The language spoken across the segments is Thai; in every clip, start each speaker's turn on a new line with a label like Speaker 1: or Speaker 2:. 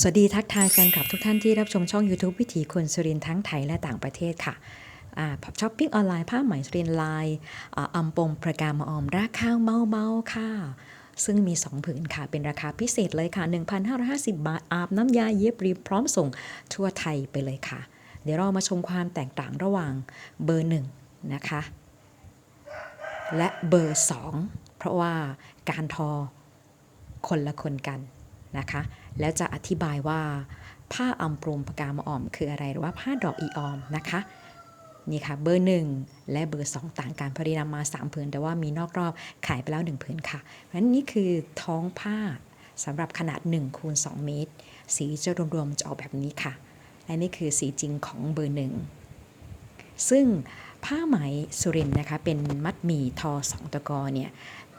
Speaker 1: สวัสดีทักทายแฟนคลับทุกท่านที่รับชมช่อง YouTube วิถีคนสุรินทั้งไทยและต่างประเทศค่ะช้อปปิ้งออนไลน์ผ้าไหมสุรินลายอ่าอำปงประกามออมราคาเมาเมาค่ะ ซึ่งมี 2 ผืนค่ะ เป็นราคาพิเศษเลยค่ะ 1,550 บาท อาบน้ำยาเย็บรีบพร้อมส่งทั่วไทยไปเลยค่ะ เดี๋ยวเรามาชมความแตกต่างระหว่างเบอร์1นะคะ และเบอร์2เพราะว่าการทอคนละคนกัน นะคะ แล้วจะอธิบายว่า ผ้าอัมปรุมปากามอ่อม คืออะไรหรือว่าผ้าดอกอีออมนะคะนี่ค่ะเบอร์ 1 และเบอร์ 2 ต่างกันพอดีนำมา 3 ผืน แต่ว่ามีนอกรอบขายไปแล้ว 1 ผืนค่ะเพราะฉะนั้นนี่คือท้องผ้าสำหรับขนาด1คูณ2เมตร สีจะรวมๆจะออกแบบนี้ค่ะ และนี่คือสีจริงของเบอร์ 1 ซึ่งผ้าไหมสุรินนะคะเป็นมัดหมี่ทอสองตะกอเนี่ย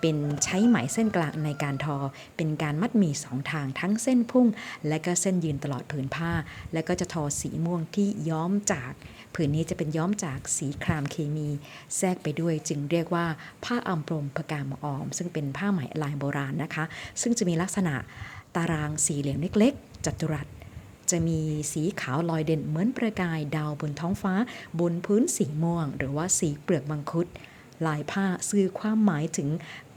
Speaker 1: เป็นใช้ไหมเส้นกลางในการทอ เป็นการมัดหมี่สองทางทั้งเส้นพุ่ง และก็เส้นยืนตลอดผืนผ้า แล้วก็จะทอสีม่วงที่ย้อมจาก ผืนนี้จะเป็นย้อมจากสีครามเคมี แทรกไปด้วยจึงเรียกว่าผ้าอัมปรมพกามออม ซึ่งเป็นผ้าไหมลายโบราณนะคะ ซึ่งจะมีลักษณะตารางสี่เหลี่ยมเล็กๆ จัตุรัสจะมีสีขาวลอยเด่นเหมือนประกายดาวบนท้องฟ้า บนพื้นสีม่วง หรือว่าสีเปลือกมังคุด ลายผ้าสื่อความหมายถึง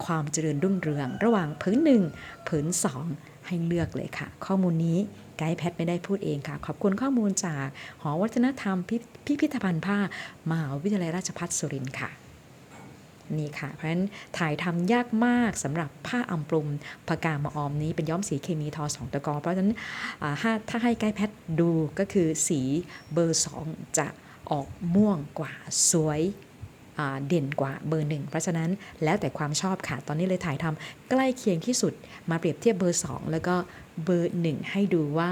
Speaker 1: ความเจริญรุ่งเรือง ระหว่างผืนหนึ่งผืนสองให้เลือกเลยค่ะ ข้อมูลนี้ไกด์แพทไม่ได้พูดเองค่ะ ขอบคุณข้อมูลจากหอวัฒนธรรมพิพิธภัณฑ์ผ้ามหาวิทยาลัยราชภัฏสุรินทร์ค่ะนี่ค่ะ เพราะฉะนั้นถ่ายทำยากมากสำหรับผ้าอัมปรุมพกามะออมนี้เป็นย้อมสีเคมีทอสองตะกอเพราะฉะนั้นถ้าถ้าให้ไกด์แพทดูก็คือสีเบอร์ 2 จะออกม่วงกว่าสวย เด่นกว่าเบอร์หนึ่งเพราะฉะนั้นแล้วแต่ความชอบค่ะ ตอนนี้เลยถ่ายทำใกล้เคียงที่สุด มาเปรียบเทียบเบอร์2แล้วก็เบอร์1ให้ดูว่า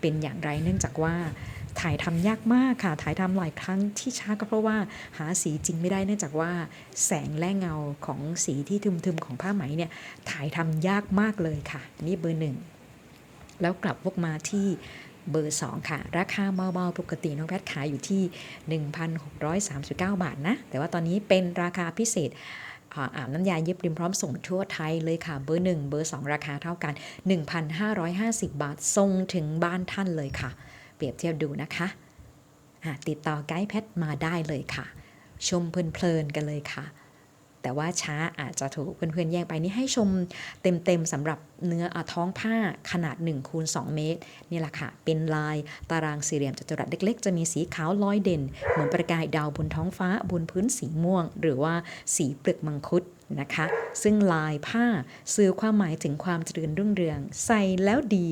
Speaker 1: เป็นอย่างไรเนื่องจากว่าถ่ายทำยากมากค่ะ ถ่ายทำหลายครั้งที่ช้าก็เพราะว่าหาสีจริงไม่ได้เนื่องจากว่าแสงและเงาของสีที่ทึมๆของผ้าไหมเนี่ยถ่ายทำยากมากเลยค่ะ นี่เบอร์หนึ่งแล้วกลับวกมาที่ เบอร์ 2 ค่ะ ราคาเบาๆปกติน้องแพทขายอยู่ที่ 1,639 บาทนะ แต่ว่าตอนนี้เป็นราคาพิเศษอาอาบน้ำยาเย็บริมพร้อมส่งทั่วไทยเลยค่ะ เบอร์ 1 เบอร์ 2 ราคาเท่ากัน 1,550 บาทส่งถึงบ้านท่านเลยค่ะ เปรียบเทียบดูนะคะอะติดต่อไกด์แพทมาได้เลยค่ะ ชมเพลินๆกันเลยค่ะ แต่ว่าช้าอาจจะถูกเพื่อนๆแย่งไปนี่ให้ชมเต็มๆสำหรับเนื้ออท้องผ้าขนาด1คูณ2เมตรนี่แหละค่ะ เป็นลายตารางสี่เหลี่ยมจัตุรัสเล็กๆ จะมีสีขาวลอยเด่น เหมือนประกายดาวบนท้องฟ้าบนพื้นสีม่วง หรือว่าสีเปลือกมังคุด นะคะ ซึ่งลายผ้าสื่อความหมายถึงความเจริญรุ่งเรือง ใส่แล้วดี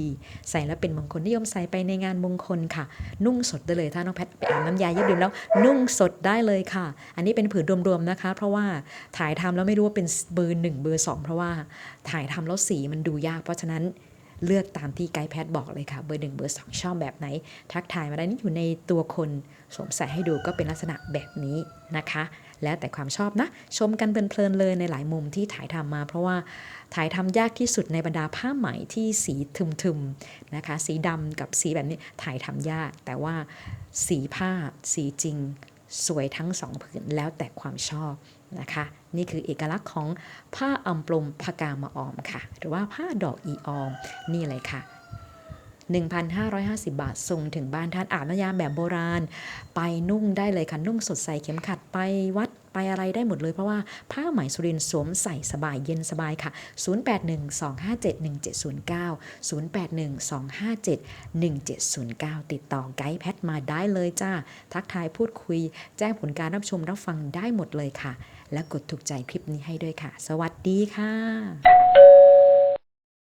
Speaker 1: ใส่แล้วเป็นมงคลนิยมใส่ไปในงานมงคลค่ะ นุ่งสดได้เลยถ้าน้องแพทไปอาบน้ำยาเย็บดื่มแล้ว นุ่งสดได้เลยค่ะ อันนี้เป็นผืนรวมๆนะคะ เพราะว่าถ่ายทำแล้วไม่รู้ว่าเป็นเบอร์หนึ่งเบอร์สองเพราะว่าถ่ายทำแล้วสีมันดูยาก เพราะฉะนั้นเลือกตามที่ไกด์แพทบอกเลยค่ะ เบอร์หนึ่งเบอร์สองชอบแบบไหน ทักทายมาได้นี่อยู่ในตัวคนสวมใส่ให้ดูก็เป็นลักษณะแบบนี้นะคะ แล้วแต่ความชอบนะ ชมกันเพลินๆเลยในหลายมุมที่ถ่ายทำมา เพราะว่าถ่ายทำยากที่สุดในบรรดาผ้าไหมที่สีทึมๆนะคะ สีดำกับสีแบบนี้ถ่ายทำยาก แต่ว่าสีผ้าสีจริง สวยทั้งสองผืนแล้วแต่ความชอบนะคะนี่คือเอกลักษณ์ของผ้าอัมปลมพกามะออมค่ะ หรือว่าผ้าดอกอีออมนี่เลยค่ะ 1,550 บาทส่งถึงบ้านท่านอาบน้ำยาแบบโบราณ ไปนุ่งได้เลยค่ะ นุ่งสดใสเข็มขัดไปวัดไปอะไรได้หมดเลยเพราะว่าผ้าไหมสุรินสวมใส่สบายเย็นสบายค่ะ 0812571709ติดต่อไกด์แพทมาได้เลยจ้า ทักทายพูดคุย แจ้งผลการรับชมรับฟังได้หมดเลยค่ะ และกดถูกใจคลิปนี้ให้ด้วยค่ะ สวัสดีค่ะ